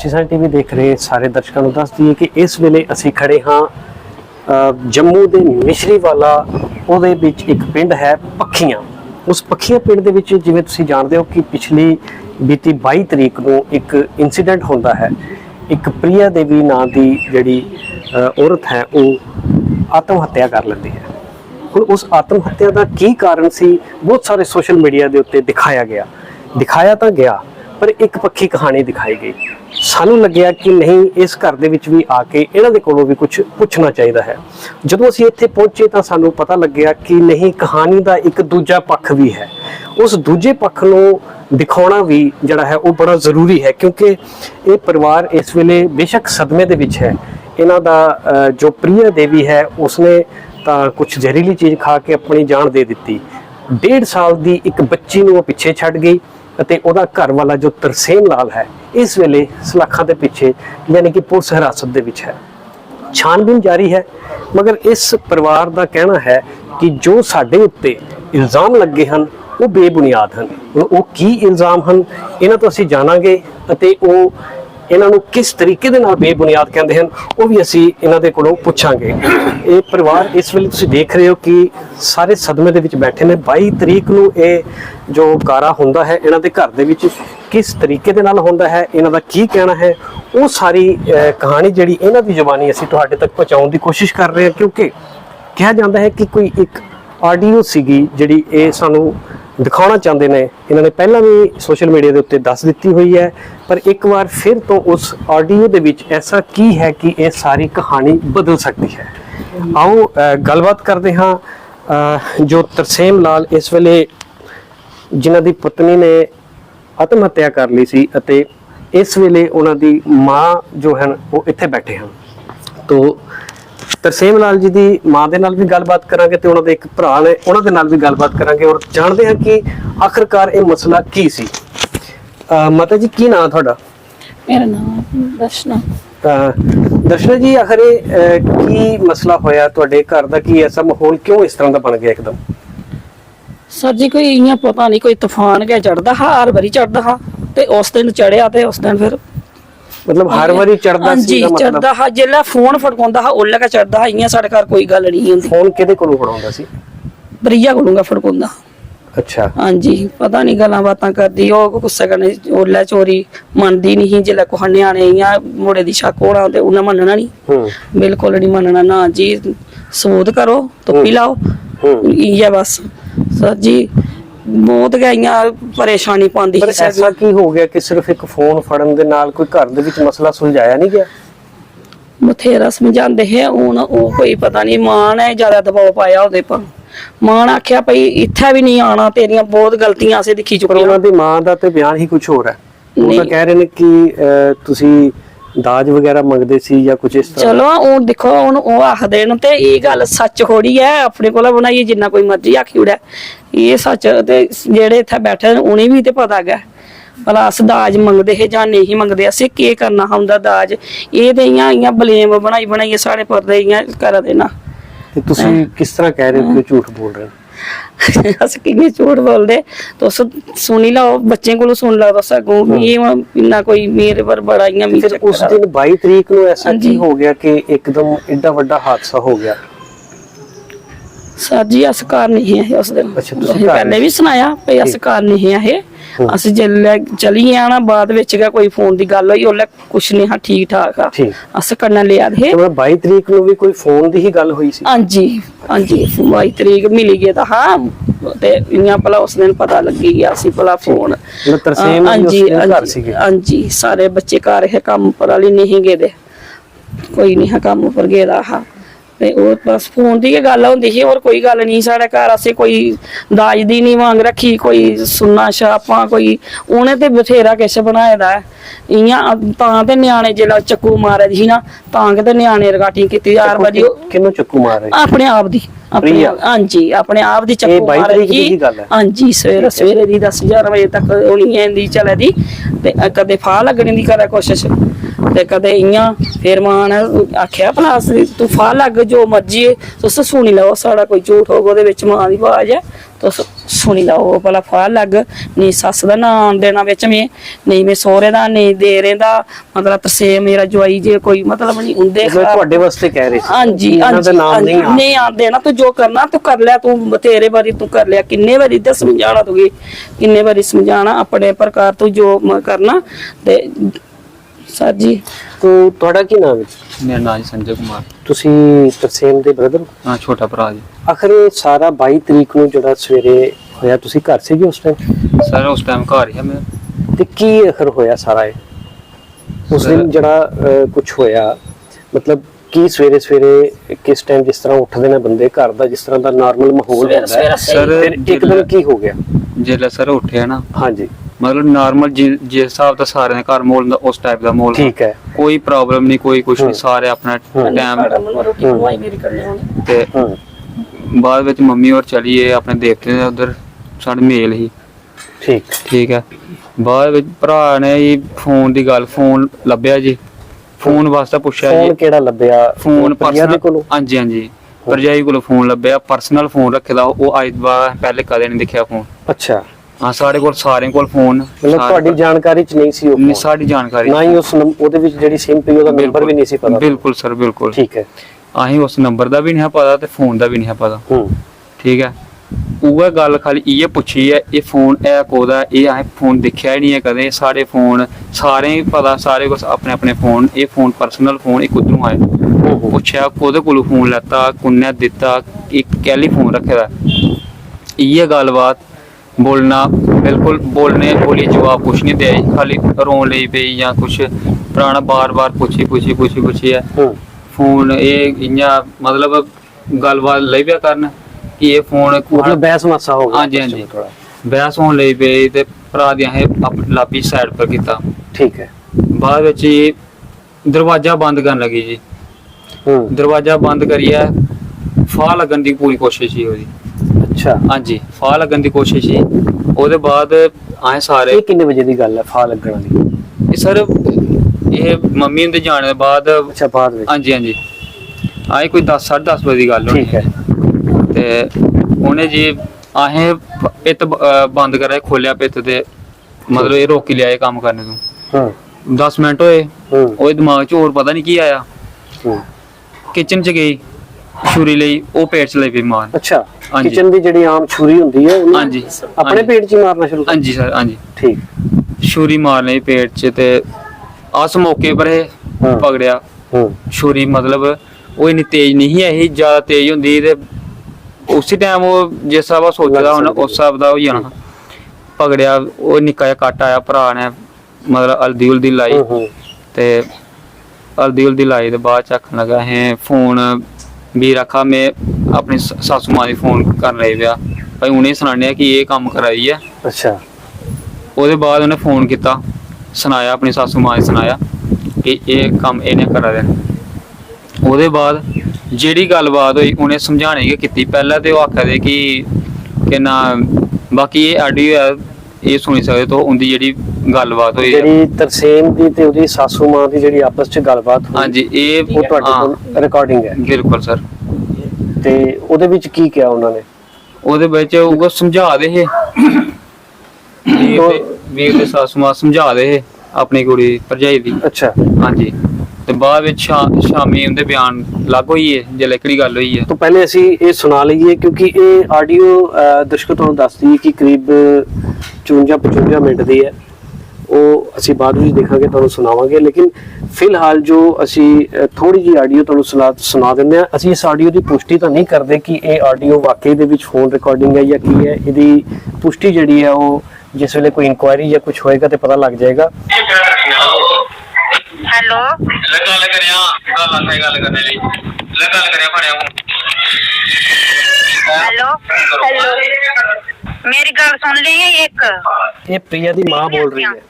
ਆਰਸੀਸਨ TV ਦੇਖ ਰਹੇ ਸਾਰੇ ਦਰਸ਼ਕਾਂ ਨੂੰ ਦੱਸ ਦਈਏ ਕਿ ਇਸ ਵੇਲੇ ਅਸੀਂ ਖੜੇ ਹਾਂ ਜੰਮੂ ਦੇ ਮਿਸ਼ਰੀ ਵਾਲਾ, ਉਹਦੇ ਵਿੱਚ ਇੱਕ ਪਿੰਡ ਹੈ ਪੱਖੀਆਂ। ਉਸ ਪੱਖੀਆਂ ਪਿੰਡ ਦੇ ਵਿੱਚ ਜਿਵੇਂ ਤੁਸੀਂ ਜਾਣਦੇ ਹੋ ਕਿ ਪਿਛਲੀ ਬੀਤੀ 22 ਤਰੀਕ ਨੂੰ ਇੱਕ ਇਨਸੀਡੈਂਟ ਹੁੰਦਾ ਹੈ। ਇੱਕ ਪ੍ਰਿਆ ਦੇਵੀ ਨਾਂ ਦੀ ਜਿਹੜੀ ਔਰਤ ਹੈ, ਉਹ ਆਤਮ ਹੱਤਿਆ ਕਰ ਲੈਂਦੀ ਹੈ। ਹੁਣ ਉਸ ਆਤਮ ਹੱਤਿਆ ਦਾ ਕੀ ਕਾਰਨ ਸੀ? ਬਹੁਤ ਸਾਰੇ ਸੋਸ਼ਲ ਮੀਡੀਆ ਦੇ ਉੱਤੇ ਦਿਖਾਇਆ ਗਿਆ। ਦਿਖਾਇਆ ਤਾਂ ਗਿਆ ਪਰ ਇੱਕ ਪੱਖੀ ਕਹਾਣੀ ਦਿਖਾਈ ਗਈ। ਸਾਨੂੰ ਲੱਗਿਆ ਕਿ ਨਹੀਂ ਇਸ ਘਰ ਦੇ ਵਿੱਚ ਵੀ ਆ ਕੇ ਇਹਨਾਂ ਦੇ ਕੋਲੋਂ ਵੀ ਕੁਝ ਪੁੱਛਣਾ ਚਾਹੀਦਾ ਹੈ। ਜਦੋਂ ਅਸੀਂ ਇੱਥੇ ਪਹੁੰਚੇ ਤਾਂ ਸਾਨੂੰ ਪਤਾ ਲੱਗਿਆ ਕਿ ਨਹੀਂ ਕਹਾਣੀ ਦਾ ਇੱਕ ਦੂਜਾ ਪੱਖ ਵੀ ਹੈ। ਉਸ ਦੂਜੇ ਪੱਖ ਨੂੰ ਦਿਖਾਉਣਾ ਵੀ ਜਿਹੜਾ ਹੈ ਉਹ ਬੜਾ ਜ਼ਰੂਰੀ ਹੈ ਕਿਉਂਕਿ ਇਹ ਪਰਿਵਾਰ ਇਸ ਵੇਲੇ ਬੇਸ਼ੱਕ ਸਦਮੇ ਦੇ ਵਿੱਚ ਹੈ। ਇਹਨਾਂ ਦਾ ਅਹ, ਜੋ ਪ੍ਰਿਆ ਦੇਵੀ ਹੈ ਉਸਨੇ ਤਾਂ ਕੁਝ ਜ਼ਹਿਰੀਲੀ ਚੀਜ਼ ਖਾ ਕੇ ਆਪਣੀ ਜਾਨ ਦੇ ਦਿੱਤੀ। ਡੇਢ ਸਾਲ ਦੀ ਇੱਕ ਬੱਚੀ ਨੂੰ ਉਹ ਪਿੱਛੇ ਛੱਡ ਗਈ। ਅਤੇ ਉਹਦਾ ਘਰ ਵਾਲਾ ਜੋ ਤਰਸੇਮ ਲਾਲ ਹੈ, ਇਸ ਵੇਲੇ ਸਲਾਖਾਂ ਦੇ ਪਿੱਛੇ ਯਾਨੀ ਕਿ ਪੁਲਿਸ ਹਿਰਾਸਤ ਦੇ ਵਿੱਚ ਹੈ। ਛਾਨਬੀਨ ਜਾਰੀ ਹੈ, ਮਗਰ ਇਸ ਪਰਿਵਾਰ ਦਾ ਕਹਿਣਾ ਹੈ ਕਿ ਜੋ ਸਾਡੇ ਉੱਤੇ ਇਲਜ਼ਾਮ ਲੱਗੇ ਹਨ, ਉਹ ਬੇਬੁਨਿਆਦ ਹਨ। ਉਹ ਕੀ ਇਲਜ਼ਾਮ ਹਨ, ਇਹਨਾਂ ਤੋਂ ਅਸੀਂ ਜਾਣਾਂਗੇ ਅਤੇ ਉਹ ਇਹਨਾਂ ਨੂੰ ਕਿਸ ਤਰੀਕੇ ਦੇ ਨਾਲ ਬੇਬੁਨਿਆਦ ਕਹਿੰਦੇ ਹਨ ਉਹ ਵੀ ਅਸੀਂ ਇਹਨਾਂ ਦੇ ਕੋਲੋਂ ਪੁੱਛਾਂਗੇ। ਇਹ ਪਰਿਵਾਰ ਇਸ ਵੇਲੇ ਤੁਸੀਂ ਦੇਖ ਰਹੇ ਹੋ ਕਿ ਸਾਰੇ ਸਦਮੇ ਦੇ ਵਿੱਚ ਬੈਠੇ ਨੇ। 22 ਤਰੀਕ ਨੂੰ ਇਹ ਜੋ ਕਾਰਾ ਹੁੰਦਾ ਹੈ ਇਹਨਾਂ ਦੇ ਘਰ ਦੇ ਵਿੱਚ ਕਿਸ ਤਰੀਕੇ ਦੇ ਨਾਲ ਹੁੰਦਾ ਹੈ ਇਹਨਾਂ ਦਾ ਕੀ ਕਹਿਣਾ ਹੈ ਉਹ ਸਾਰੀ ਅਹ, ਕਹਾਣੀ ਜਿਹੜੀ ਇਹਨਾਂ ਦੀ ਜ਼ੁਬਾਨੀ ਅਸੀਂ ਤੁਹਾਡੇ ਤੱਕ ਪਹੁੰਚਾਉਣ ਦੀ ਕੋਸ਼ਿਸ਼ ਕਰ ਰਹੇ ਹਾਂ ਕਿਉਂਕਿ ਕਿਹਾ ਜਾਂਦਾ ਹੈ ਕਿ ਕੋਈ ਇੱਕ ਆਡੀਓ ਸੀਗੀ ਜਿਹੜੀ ਇਹ ਸਾਨੂੰ ਦਿਖਾਉਣਾ ਚਾਹੁੰਦੇ ਨੇ, ਇਹਨਾਂ ਨੇ ਪਹਿਲਾਂ ਵੀ ਸੋਸ਼ਲ ਮੀਡੀਆ ਦੇ ਉੱਤੇ ਦੱਸ ਦਿੱਤੀ ਹੋਈ ਹੈ, ਪਰ ਇੱਕ ਵਾਰ ਫਿਰ ਤੋਂ ਉਸ ਆਡੀਓ ਦੇ ਵਿੱਚ ਐਸਾ ਕੀ ਹੈ ਕਿ ਇਹ ਸਾਰੀ ਕਹਾਣੀ ਬਦਲ ਸਕਦੀ ਹੈ? ਆਓ ਗੱਲਬਾਤ ਕਰਦੇ ਹਾਂ ਜੋ ਤਰਸੇਮ ਲਾਲ ਇਸ ਵੇਲੇ ਜਿਨ੍ਹਾਂ ਦੀ ਪਤਨੀ ਨੇ ਆਤਮ ਹੱਤਿਆ ਕਰ ਲਈ ਸੀ ਅਤੇ ਇਸ ਵੇਲੇ ਉਹਨਾਂ ਦੀ ਮਾਂ ਜੋ ਹਨ, ਉਹ ਇੱਥੇ ਬੈਠੇ ਹਨ। ਤੋ ਤਰਸੇਮ ਲਾਲ ਜੀ ਦੀ ਮਾਂ ਦੇ ਨਾਲ ਵੀ ਗੱਲਬਾਤ ਕਰਾਂਗੇ ਤੇ ਉਹਨਾਂ ਦੇ ਇੱਕ ਭਰਾ ਨੇ ਉਹਨਾਂ ਦੇ ਨਾਲ ਵੀ ਗੱਲਬਾਤ ਕਰਾਂਗੇ ਔਰ ਜਾਣਦੇ ਹਾਂ ਕਿ ਆਖਰਕਾਰ ਇਹ ਮਸਲਾ ਕੀ ਸੀ। ਅਹ ਮਾਤਾ ਜੀ ਕੀ ਨਾਮ ਤੁਹਾਡਾ? ਮੇਰਾ ਨਾਮ ਦਰਸ਼ਨਾ। ਅਹ ਦਰਸ਼ਨਾ ਜੀ ਆਖਰ ਕੀ ਮਸਲਾ ਹੋਇਆ ਤੁਹਾਡੇ ਘਰ ਦਾ? ਕੀ ਐਸਾ ਮਾਹੌਲ ਕਿਉਂ ਇਸ ਤਰ੍ਹਾਂ ਦਾ ਬਣ ਗਿਆ ਇੱਕਦਮ? ਸਰ ਜੀ ਕੋਈ ਇਆਂ ਪਤਾ ਨਹੀਂ ਕੋਈ ਤੂਫਾਨ ਗਿਆ ਚੜਦਾ ਹਾਂ ਹਰ ਵਾਰੀ ਚੜਦਾ ਹਾਂ ਤੇ ਉਸ ਦਿਨ ਚੜਿਆ ਤੇ ਉਸ ਦਿਨ ਫਿਰ ਮਤਲਬ ਹਰ ਵਾਰੀ ਚੜਦਾ ਹਾਂਜੀ ਸੀ ਮਤਲਬ? ਚੜਦਾ ਹਾਂ ਜਿਹੜਾ ਫੋਨ ਫੜਕਾਉਂਦਾ ਹਾਂ ਉਹਲਾ ਕਾ ਚੜਦਾ ਹਾਂ ਇਆਂ ਸਾਡੇ ਘਰ ਕੋਈ ਗੱਲ ਨਹੀਂ ਹੁੰਦੀ। ਫੋਨ ਕਿਹਦੇ ਕੋਲੋਂ ਫੜਾਉਂਦਾ ਸੀ? ਬਰੀਆ ਕੋਲੂੰਗਾ ਫੜਕਾਉਂਦਾ। ਅੱਛਾ। ਹਾਂਜੀ ਪਤਾ ਨਹੀਂ ਗੱਲਾਂ ਬਾਤਾਂ ਕਰਦੀ ਉਹ ਗੁੱਸੇ ਕਰਨੇ ਉਹਲਾ ਚੋਰੀ ਮੰਨਦੀ ਨਹੀਂ ਜਿਹੜਾ ਕੋ ਨਿਆਣੇ ਆ ਮੁੰਡੇ ਦੀ ਸ਼ੱਕ ਹੋਣਾ ਤੇ ਉਹਨਾਂ ਮੰਨਣਾ ਨਹੀਂ। ਹੂੰ। ਬਿਲਕੁਲ ਨਹੀਂ ਮੰਨਣਾ ਨਾ ਜੀ ਸਬੂਤ ਕਰੋ ਤੁਪੀ ਲਾਓ ਹੂੰ। ਇਹ ਬਸ। ਸਰ ਜੀ ਬਹੁਤ ਗਈਆਂ ਪਰੇਸ਼ਾਨੀ ਪਾਉਂਦੀ ਪਰ ਸੀ ਐਸਾ ਕੀ ਹੋ ਗਿਆ ਕਿ ਸਿਰਫ ਇੱਕ ਫੋਨ ਫੜਨ ਦੇ ਨਾਲ ਕੋਈ ਘਰ ਦੇ ਵਿੱਚ ਮਸਲਾ ਸੁਲਝਾਇਆ ਨਹੀਂ ਗਿਆ? ਬਥੇਰਾ ਸਮਝਾਉਂਦੇ ਹੈ ਹੁਣ ਉਹ ਕੋਈ ਪਤਾ ਨਹੀਂ ਮਾਂ ਨੇ ਜ਼ਿਆਦਾ ਦਬਾਅ ਪਾਇਆ ਉਹਦੇ ਪਰ। ਮਾਂ ਨੇ ਆਖਿਆ ਭਈ ਇੱਥੇ ਵੀ ਨਹੀਂ ਆਣਾ ਤੇਰੀਆਂ ਬਹੁਤ ਗਲਤੀਆਂ ਅਸੀਂ ਦਿਖੀ ਪਰ ਚੁੱਕੀਆਂ। ਉਹਨਾਂ ਦੀ ਮਾਂ ਦਾ ਤੇ ਬਿਆਨ ਹੀ ਕੁਝ ਹੋਰ ਹੈ। ਉਹ ਤਾਂ ਨਹੀਂ। ਕਹਿ ਰਹੇ ਨੇ ਕਿ ਅਹ, ਤੁਸੀਂ ਦਾਜ ਵਗੈਰਾ ਮੰਗਦੇ ਸੀ ਜਾਂ ਕੁਝ ਇਸ ਤਰ੍ਹਾਂ ਚਲੋ ਉਹ ਦੇਖੋ ਹੁਣ ਉਹ ਆਖਦੇ ਨੇ ਤੇ ਇਹ ਗੱਲ ਸੱਚ ਥੋੜੀ ਹੈ ਆਪਣੇ ਕੋਲ ਬਣਾਈ ਜਿੰਨਾ ਕੋਈ ਮਰਜ਼ੀ ਆਖੀ ਉੜਾ। ਇਹ ਸੱਚ ਤੇ ਜਿਹੜੇ ਇੱਥੇ ਬੈਠੇ ਨੇ ਉਹਨੇ ਵੀ ਤੇ ਪਤਾ ਹੈਗਾ। ਭਲਾ ਅਸ ਦਾਜ ਮੰਗਦੇ ਹੈ ਜਾਂ ਨਹੀਂ ਮੰਗਦੇ ਅਸੀਂ ਕੀ ਕਰਨਾ ਹੁੰਦਾ ਦਾਜ? ਇਹ ਤੇ ਇਆਂ ਇਆਂ ਬਲੇਮ ਬਣਾਈ ਬਣਾਈ ਸਾਡੇ ਪਰਦੇ ਇਆਂ ਕਰ ਦੇਣਾ ਤੇ ਤੁਸੀਂ ਕਿਸ ਤਰ੍ਹਾਂ ਕਹਿ ਰਹੇ ਹੋ ਕਿ ਝੂਠ ਬੋਲ ਰਹੇ ਹੋ ਅਸੀਂ ਕਿੰਨੇ ਝੂਠ ਬੋਲਦੇ। ਤੁਸ ਸੁਣੀ ਲਓ ਬੱਚੇ ਕੋਲੋਂ ਸੁਣ ਲਾ ਦੱਸ ਅਗੋਂ ਇਹ ਹੁਣ ਇੰਨਾ ਕੋਈ ਮੇਰੇ ਪਰ ਬੜਾ ਇਆਂ ਮੀਰ ਉਸ ਦਿਨ 22 ਤਰੀਕ ਨੂੰ ਐਸਾ ਕੀ। ਹੋ ਗਿਆ ਕਿ ਇੱਕਦਮ ਐਡਾ ਵੱਡਾ ਹਾਦਸਾ ਹੋ ਗਿਆ। ਸਰ ਜੀ ਅਸ ਘਰ ਨਹੀਂ ਹੈ ਉਸ ਦਿਨ। ਅੱਛਾ, ਤੁਸੀਂ ਅਸੀਂ ਘਰ ਪਹਿਲੇ ਨਹੀਂ ਵੀ ਸੁਣਾਇਆ ਵੀ ਅਸ ਘਰ ਨਹੀਂ ਹੈ ਇਹ। ਅਸੀਂ ਜਲ ਚਲੀ ਆਣਾ ਬਾਅਦ ਵਿੱਚ ਗਿਆ ਕੋਈ ਫੋਨ ਦੀ ਗੱਲ ਹੋਈ ਉਹਲੇ ਕੁਛ ਨਹੀਂ ਹਾਂ ਠੀਕ ਠਾਕ ਆ। ਠੀਕ। ਅਸ ਕਰਨਾ ਲਿਆ ਦੇ। ਤੇ ਮੈਂ 22 ਤਰੀਕ ਨੂੰ ਵੀ ਕੋਈ ਫੋਨ ਦੀ ਹੀ ਗੱਲ ਹੋਈ ਸੀ? ਹਾਂਜੀ ਹਾਂਜੀ 22 ਤਰੀਕ ਮਿਲੀ ਗਿਆ ਤਾਂ ਹਾਂ ਤੇ ਇਆਂ ਭਲਾ ਉਸ ਦਿਨ ਪਤਾ ਲੱਗੀ ਗਿਆ ਸੀ ਭਲਾ ਫੋਨ। ਮਤਲਬ ਤਰਸੇਮ ਉਸ ਹਾਂਜੀ ਦਿਨ ਘਰ ਹਾਂਜੀ, ਸੀਗੇ। ਹਾਂਜੀ ਸਾਰੇ ਬੱਚੇ ਘਰ ਹੈ ਕੰਮ ਪਰ ਵਾਲੀ ਨਹੀਂ ਗਏ ਦੇ। ਕੋਈ ਨਹੀਂ ਹੈ ਕੰਮ ਉੱਪਰ ਗਏ ਦਾ ਹਾਂ। ਤੇ ਉਹ ਬਸ ਫੋਨ ਦੀ ਇਹ ਗੱਲ ਹੁੰਦੀ ਸੀ ਹੋਰ ਕੋਈ ਗੱਲ ਨਹੀਂ ਸਾਡੇ ਘਰ ਅਸੀਂ ਕੋਈ ਦਾਜ ਦੀ ਨਹੀਂ ਮੰਗ ਰੱਖੀ ਕੋਈ ਸੁੰਨਾ ਛਾਪਾਂ ਕੋਈ ਉਹਨੇ ਤੇ ਬਥੇਰਾ ਦਾ ਹੈ। ਇਆਂ ਤਾਂ ਤੇ ਨਿਆਣੇ ਜਿਹੜਾ ਚੱਕੂ ਮਾਰਿਆ ਸੀ ਨਾ ਤਾਂ ਕਿ ਤੇ ਨਿਆਣੇ ਰਗਾਟੀ ਕੀਤੀ ਯਾਰ ਵਾਰੀ ਉਹ ਕਿਹਨੂੰ ਚੱਕੂ ਮਾਰ ਰਹੇ ਆਪਣੇ ਆਪ ਦੀ ਆਪਣੇ ਪ੍ਰਿਆ। ਹਾਂਜੀ ਆਪਣੇ ਆਪ ਦੀ ਚੱਕੂ 22 ਮਾਰ ਤਰੀਕ ਦੀ ਹੀ ਗੱਲ ਹੈ। ਹਾਂਜੀ ਸਵੇਰੇ ਸਵੇਰੇ ਦੀ 10000 ਵਜੇ ਤੱਕ ਹੋਣੀ ਐਂਦੀ ਚੱਲੇ ਦੀ ਤੇ ਕਦੇ ਫਾਹ ਲੱਗਣ ਦੀ ਕਰਾ ਕੋਸ਼ਿਸ਼ ਤੇ ਕਦੇ ਇਆਂ ਫਿਰ ਮਾਂ ਨੇ ਆਖਿਆ ਭਲਾ ਤੂੰ ਫਾ ਲੱਗ ਜੋ ਮਰਜ਼ੀ ਤੁਸੀਂ ਸੁਣੀ ਲਓ ਸਾਡਾ ਕੋਈ ਝੂਠ ਹੋਊਗਾ ਉਹਦੇ ਵਿੱਚ ਮਾਂ ਦੀ ਆਵਾਜ਼ ਹੈ ਤੁਸੀਂ ਸੁਣੀ ਲਓ ਭਲਾ ਫਾ ਲੱਗ ਨਹੀਂ ਸੱਸ ਦਾ ਨਾਮ ਦੇਣਾ ਵਿੱਚ ਮੈਂ ਨਹੀਂ ਮੈਂ ਸਹੁਰੇ ਦਾ ਨਹੀਂ ਦੇ ਰਹੇ ਦਾ ਮਤਲਬ ਤਰਸੇ ਮੇਰਾ ਜਵਾਈ ਜੇ ਕੋਈ ਮਤਲਬ ਨਹੀਂ ਹੁੰਦੇ ਤੁਹਾਡੇ ਵਾਸਤੇ ਕਹਿ ਰਹੇ ਸੀ। ਹਾਂਜੀ ਦਾ ਨਾਮ ਹਾਂਜੀ, ਨਹੀਂ ਆ ਨਾ ਤੂੰ ਜੋ ਕਰਨਾ ਤੂੰ ਕਰ ਲਿਆ ਤੂੰ ਬਤੇਰੇ ਵਾਰੀ ਤੂੰ ਕਰ ਲਿਆ ਕਿੰਨੇ ਵਾਰੀ ਤੇ ਸਮਝਾਣਾ ਤੂੰ ਕਿੰਨੇ ਵਾਰੀ ਸਮਝਾਣਾ ਆਪਣੇ ਪ੍ਰਕਾਰ ਤੂੰ ਜੋ ਕਰਨਾ ਤੇ ਸਰ ਜੀ। ਤੋ ਤੁਹਾਡਾ ਕੀ ਨਾਮ ਹੈ? ਮੇਰਾ ਨਾਮ ਜੀ ਸੰਜੇ ਕੁਮਾਰ। ਤੁਸੀਂ ਤਰਸੇਮ ਦੇ ਬ੍ਰਦਰ ਹਾਂ? ਛੋਟਾ ਭਰਾ ਜੀ। ਆਖਰ ਇਹ ਸਾਰਾ 22 ਤਰੀਕ ਨੂੰ ਜਿਹੜਾ ਸਵੇਰੇ ਹੋਇਆ ਤੁਸੀਂ ਘਰ ਸੀਗੇ ਉਸ ਟਾਈਮ ਸਰ ਉਸ ਟਾਈਮ ਘਰ ਹੀ ਆ ਮੈਂ। ਤੇ ਕੀ ਅਖਰ ਹੋਇਆ ਸਾਰਾ ਇਹ? ਉਸ ਦਿਨ ਜਿਹੜਾ ਕੁਝ ਹੋਇਆ ਮਤਲਬ ਕੀ ਸਵੇਰੇ ਸਵੇਰੇ ਕਿਸ ਟਾਈਮ ਜਿਸ ਤਰ੍ਹਾਂ ਉੱਠਦੇ ਨੇ ਬੰਦੇ ਘਰ ਦਾ ਜਿਸ ਤਰ੍ਹਾਂ ਦਾ ਨਾਰਮਲ ਮਾਹੌਲ ਸਵੇਰੇ- ਹੁੰਦਾ ਹੈ ਸਵੇਰੇ ਸਰ ਫਿਰ ਇੱਕਦਮ ਕੀ ਹੋ ਗਿਆ? ਜਿਹੜਾ ਸਰ ਉੱਠਿਆ ਨਾ ਹਾਂਜੀ। ਮਤਲਬ ਨਾਰਮਲ ਜਿਸ ਹਿਸਾਬ ਦਾ ਸਾਰਿਆਂ ਦੇ ਘਰ ਮੋਲ ਦਾ ਉਸ ਟਾਈਪ ਦਾ ਮੋਲ ਠੀਕ ਹੈ। ਕੋਈ ਪ੍ਰੋਬਲਮ ਨਹੀਂ ਕੋਈ ਕੁਝ। ਨਹੀਂ ਸਾਰੇ ਆਪਣਾ ਹਮ। ਟਾਈਮ ਰੋਟੀ ਖਵਾਈ ਮੇਰੀ ਕਰਨੀ ਹੁਣ। ਤੇ ਹਾਂ। ਬਾਅਦ ਵਿੱਚ ਮੰਮੀ ਹੋਰ ਚਲੀਏ ਆਪਣੇ ਦੇਵਤੇ ਦੇ ਉਧਰ ਸਾਡੇ ਮੇਲ ਹੀ। ਠੀਕ। ਠੀਕ ਹੈ। ਬਾਅਦ ਵਿੱਚ ਭਰਾ ਨੇ ਜੀ ਫੋਨ ਦੀ ਗੱਲ ਫੋਨ ਲੱਭਿਆ ਜੀ। ਫੋਨ ਵਾਸਤੇ ਪੁੱਛਿਆ ਫੋਨ ਜੀ ਕਿਹੜਾ ਲੱਭਿਆ? ਫੋਨ ਪਰਸਨਲ ਕੋਲੋਂ? ਹਾਂਜੀ ਹਾਂਜੀ। ਪਰਜਾਈ ਕੋਲੋਂ ਫੋਨ ਲੱਭਿਆ ਪਰਸਨਲ ਫੋਨ ਰੱਖਦਾ ਉਹ ਅੱਜ ਬਾਅਦ ਪਹਿਲੇ ਕਦੇ ਨਹੀਂ ਦੇਖਿਆ ਫੋਨ? ਅੱਛਾ। ਹਾਂ ਸਾਡੇ ਕੋਲ ਸਾਰਿਆਂ ਕੋਲ ਫੋਨ। ਮਤਲਬ ਸਾਰੇ ਤੁਹਾਡੀ ਜਾਣਕਾਰੀ ਚ ਨਹੀਂ ਸੀ ਉਹ ਨਹੀਂ? ਸਾਡੀ ਜਾਣਕਾਰੀ ਨਾ ਹੀ ਉਸ ਉਹਦੇ ਵਿੱਚ ਜਿਹੜੀ ਸਿਮ ਪਈ ਉਹਦਾ ਨੰਬਰ ਵੀ ਨਹੀਂ ਸੀ ਪਤਾ। ਬਿਲਕੁਲ ਸਰ ਬਿਲਕੁਲ। ਠੀਕ ਹੈ। ਅਸੀਂ ਉਸ ਨੰਬਰ ਦਾ ਵੀ ਨਹੀਂ ਪਤਾ ਤੇ ਫੋਨ ਦਾ ਵੀ ਨਹੀਂ ਪਤਾ। ਹੂੰ। ਠੀਕ ਹੈ। ਉਹ ਗੱਲ ਖਾਲੀ ਇਹ ਪੁੱਛੀ ਹੈ ਇਹ ਫੋਨ ਇਹ ਕੋਦਾ ਇਹ ਅਸੀਂ ਫੋਨ ਦੇਖਿਆ ਹੀ ਨਹੀਂ ਹੈ ਕਦੇ। ਸਾਡੇ ਫੋਨ ਸਾਰੇ ਪਤਾ ਸਾਰੇ ਕੁਛ ਆਪਣੇ ਆਪਣੇ ਫੋਨ ਇਹ ਫੋਨ ਪਰਸਨਲ ਫੋਨ ਇਹ ਕੁੱਧਰੋਂ ਆਏ। ਹੂੰ, ਹੂੰ ਪੁੱਛਿਆ ਕੋਦੇ ਕੋਲੋਂ ਫੋਨ ਲੈਤਾ ਕੁੰਨੇ ਦਿੱਤਾ ਇੱਕ ਕੈਲੀ ਫੋਨ ਰੱਖਿਆ ਇਹ ਗੱਲਬਾਤ। ਬੋਲਣਾ ਬਿਲਕੁਲ ਬੋਲਨੇ ਬੋਲੀ ਜਵਾਬ ਕੁਛ ਨਹੀਂ ਦੇ ਖਾਲੀ ਰੋਣ ਲਈ ਪਈ ਜਾਂ ਕੁਛ ਪੁਰਾਣਾ ਬਾਰ-ਬਾਰ ਪੁੱਛੀ ਪੁੱਛੀ ਪੁੱਛੀ ਪੁੱਛੀ ਹੈ। ਫੋਨ ਇਹ ਇੰਨਾ ਮਤਲਬ ਗੱਲਬਾਤ ਲਈ ਪਿਆ ਕਰਨ ਕਿ ਇਹ ਫੋਨ ਮਤਲਬ ਬਹਿਸ ਮਾਸਾ ਹੋ ਗਿਆ ਹਾਂਜੀ, ਹਾਂਜੀ। ਬਹਿਸ ਹੋਣ ਲਈ ਪਈ ਤੇ ਭਰਾ ਦੀਆਂ ਇਹ ਲਾਪੀ ਸਾਈਡ ਪਰ ਕੀਤਾ। ਠੀਕ ਹੈ। ਬਾਅਦ ਵਿੱਚ ਇਹ ਦਰਵਾਜ਼ਾ ਬੰਦ ਕਰਨ ਲੱਗੀ ਜੀ। ਹੂੰ। ਦਰਵਾਜ਼ਾ ਬੰਦ ਕਰੀਆ ਫਾਹ ਲੱਗਣ ਦੀ ਪੂਰੀ ਕੋਸ਼ਿਸ਼ ਸੀ ਉਹਦੀ। ਅੱਛਾ। ਹਾਂਜੀ ਫਾਹ ਲੱਗਣ ਦੀ ਕੋਸ਼ਿਸ਼ ਸੀ। ਉਹਦੇ ਬਾਅਦ ਆਏ ਸਾਰੇ। ਇਹ ਕਿੰਨੇ ਵਜੇ ਦੀ ਗੱਲ ਹੈ ਫਾ ਲੱਗਣ ਵਾਲੀ? ਇਹ ਸਰ ਇਹ ਮੰਮੀ ਦੇ ਜਾਣ ਦੇ ਬਾਅਦ ਅੱਛਾ ਬਾਅਦ ਵਿੱਚ। ਹਾਂਜੀ ਹਾਂਜੀ। ਆਏ ਕੋਈ 10 10:30 ਵਜੇ ਦੀ ਗੱਲ ਹੋਣੀ। ਠੀਕ ਹੈ। ਤੇ ਉਹਨੇ ਜੀ ਆਹੇ ਪਿੱਤ ਬ- ਅਹ ਬੰਦ ਕਰਿਆ ਖੋਲਿਆ ਪਿੱਤ ਤੇ। ਮਤਲਬ ਇਹ ਰੋਕੀ ਲਿਆ ਇਹ ਕੰਮ ਕਰਨੇ ਤੋਂ ਹੂੰ। 10 ਮਿੰਟ ਹੋਏ ਹੂੰ। ਉਹਦੇ ਦਿਮਾਗ 'ਚ ਹੋਰ ਪਤਾ ਨਹੀਂ ਕੀ ਆਇਆ। ਹੂੰ। ਕਿਚਨ 'ਚ ਗਈ ਛੁਰੀ ਲਈ ਉਹ ਪੇਟ 'ਚ ਲਈ ਪਈ ਮਾਰ। ਅੱਛਾ। ਕਿਚਨ ਦੀ ਜਿਹੜੀ ਆਮ ਛੁਰੀ ਹੁੰਦੀ ਹੈ ਉਹਨੂੰ ਹਾਂਜੀ। ਆਪਣੇ। ਪੇਟ 'ਚ ਹੀ ਮਾਰਨਾ ਸ਼ੁਰੂ ਕਰ ਹਾਂਜੀ ਸਰ ਹਾਂਜੀ। ਠੀਕ। ਛੁਰੀ ਮਾਰ ਲਈ ਪੇਟ 'ਚ ਤੇ ਆਸ ਮੌਕੇ ਪਰ ਇਹ। ਪਕੜਿਆ ਛੁਰੀ ਮਤਲਬ ਉਹ ਇੰਨੀ ਤੇਜ਼ ਨਹੀਂ ਹੈ ਇਹ ਜ਼ਿਆਦਾ ਤੇਜ਼ ਹੁੰਦੀ ਤੇ ਉਸੇ ਟਾਈਮ ਉਹ ਜਿਸ ਹਿਸਾਬ ਸੋਚਦਾ ਹੁਣ ਉਸ ਹਿਸਾਬ ਦਾ ਹੋ ਜਾਣਾ ਪਕੜਿਆ ਉਹ ਨਿੱਕਾ ਜਿਹਾ ਕੱਟ ਆਇਆ ਭਰਾ ਨੇ ਮਤਲਬ ਹਲਦੀ ਉਲਦੀ ਲਾਈ ਤੇ ਹਲਦੀ ਉਲਦੀ ਲਾਈ ਤੇ ਬਾਅਦ ਚ ਆਖਣ ਲੱਗਾ ਹੈ ਫੋਨ ਵੀ ਰੱਖਾ ਮੈਂ ਆਪਣੀ ਸਾਸੂ ਮਾਂ ਦੀ ਫੋਨ ਕਰ ਰਹੀ ਪਿਆ। ਭਾਈ ਉਹਨੇ ਸੁਣਾਣਿਆ ਕਿ ਇਹ ਕੰਮ ਕਰਾਈ ਹੈ ਅੱਛਾ। ਉਹਦੇ ਬਾਅਦ ਉਹਨੇ ਫੋਨ ਕੀਤਾ ਸੁਣਾਇਆ ਆਪਣੀ ਸਾਸੂ ਮਾਂ ਨੂੰ ਸੁਣਾਇਆ ਕਿ ਇਹ ਕੰਮ ਇਹਨੇ ਕਰਾ ਦੇਣਾ। ਉਹਦੇ ਬਾਅਦ ਜਿਹੜੀ ਗੱਲਬਾਤ ਹੋਈ ਉਹਨੇ ਸਮਝਾਣੇ ਕਿ ਕੀਤੀ। ਪਹਿਲਾਂ ਤੇ ਉਹ ਆਖਿਆ ਦੇ ਕਿ ਕਿ ਨਾ ਬਾਕੀ ਇਹ ਆਡੀਓ ਇਹ ਸੁਣੀ ਸਕਦੇ ਤੋਂ ਉਹਦੀ ਜਿਹੜੀ ਗੱਲਬਾਤ ਹੋਈ ਹੈ। ਜਿਹੜੀ ਤਰਸੇਮ ਦੀ ਤੇ ਉਹਦੀ ਸਾਸੂ ਮਾਂ ਦੀ ਜਿਹੜੀ ਆਪਸ 'ਚ ਗੱਲਬਾਤ ਹੋਈ ਹਾਂਜੀ ਇਹ ਉਹ ਤੁਹਾਡੇ ਕੋਲ ਰਿਕਾਰਡਿੰਗ ਹੈ। ਬਿਲਕੁਲ ਸਰ। ਤੇ ਉਹਦੇ ਵਿੱਚ ਕੀ ਕਿਹਾ ਉਹਨਾਂ ਨੇ? ਉਹਦੇ ਵਿੱਚ ਉਹ ਸਮਝਾ ਦੇ ਇਹ। ਵੀਰ ਦੇ ਸਾਸੂ ਮਾਂ ਸਮਝਾ ਦੇ ਇਹ ਆਪਣੀ ਕੁੜੀ ਭਰਜਾਈ ਦੀ। ਅੱਛਾ। ਹਾਂਜੀ। ਤੇ ਬਾਅਦ ਵਿੱਚ ਸ਼ਾ- ਸ਼ਾਮੀ ਉਹਦੇ ਬਿਆਨ ਲੱਗ ਹੋਈ ਹੈ ਜੇ ਕਿਹੜੀ ਗੱਲ ਹੋਈ ਹੈ ਤੋਂ ਪਹਿਲੇ ਅਸੀਂ ਇਹ ਸੁਣਾ ਲਈਏ ਕਿਉਂਕਿ ਇਹ ਆਡੀਓ ਦਰਸ਼ਕੋ ਤੁਹਾਨੂੰ ਦੱਸਦੀ ਹੈ ਕਿ ਕਰੀਬ 54 55 ਮਿੰਟ ਦੀ ਹੈ ਉਹ ਅਸੀਂ ਬਾਅਦ ਵਿੱਚ ਦੇਖਾਂਗੇ ਤੁਹਾਨੂੰ ਸੁਣਾਵਾਂਗੇ। ਲੇਕਿਨ ਫਿਲਹਾਲ ਜੋ ਅਸੀਂ ਥੋੜੀ ਜੀ ਆਡੀਓ ਤੁਹਾਨੂੰ ਸੁਣਾ ਸੁਣਾ ਦਿੰਦੇ ਹਾਂ ਅਸੀਂ ਇਸ ਆਡੀਓ ਦੀ ਪੁਸ਼ਟੀ ਤਾਂ ਨਹੀਂ ਕਰਦੇ ਕਿ ਇਹ ਆਡੀਓ ਵਾਕਈ ਦੇ ਵਿੱਚ ਫੋਨ ਰਿਕਾਰਡਿੰਗ ਹੈ ਜਾਂ ਕੀ ਹੈ। ਇਹਦੀ ਪੁਸ਼ਟੀ ਜਿਹੜੀ ਹੈ ਉਹ ਜਿਸ ਵੇਲੇ ਕੋਈ ਇਨਕੁਆਇਰੀ ਜਾਂ ਕੁਝ ਹੋਏਗਾ ਤੇ ਪਤਾ ਲੱਗ ਜਾਏਗਾ। ਹੈਲੋ। ਲੈ ਗੱਲ ਕਰਿਆ ਗੱਲ ਆਸੇ ਗੱਲ ਕਰਨੇ ਲਈ। ਲੈ ਗੱਲ ਕਰਿਆ ਫੜਿਆ ਹੈਲੋ ਹੈਲੋ। ਮੇਰੀ ਗੱਲ ਸੁਣ ਲਈ ਇੱਕ। ਇਹ ਪ੍ਰਿਆ ਦੀ ਮਾਂ ਬੋਲ ਰਹੀ ਹੈ।